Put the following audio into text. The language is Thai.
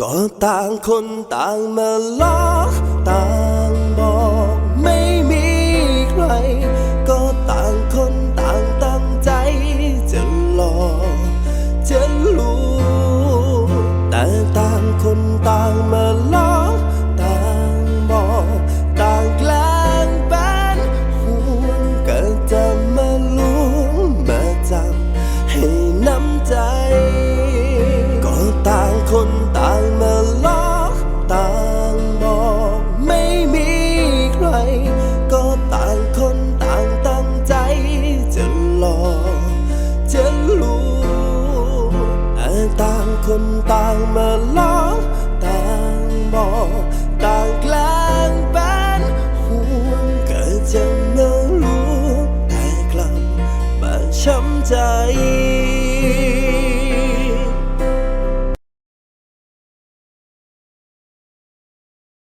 ก็ต่างคนต่างมาล้อต่างบอกไม่มีใคร ก็ต่างคนต่างตั้งใจ จะหลอกจะรู้ แต่ต่างคนต่างมาล้อ คนต่างมาล้อต่างบอกไม่มีใคร ก็ต่างคนต่างตั้งใจ จะหลอกจะลวงแต่ต่างคนต่างมาล้อต่างบอกต่างแกล้งเป็นห่วงเกิดจะเนื้อรู้แต่กลับมาช้ำใจ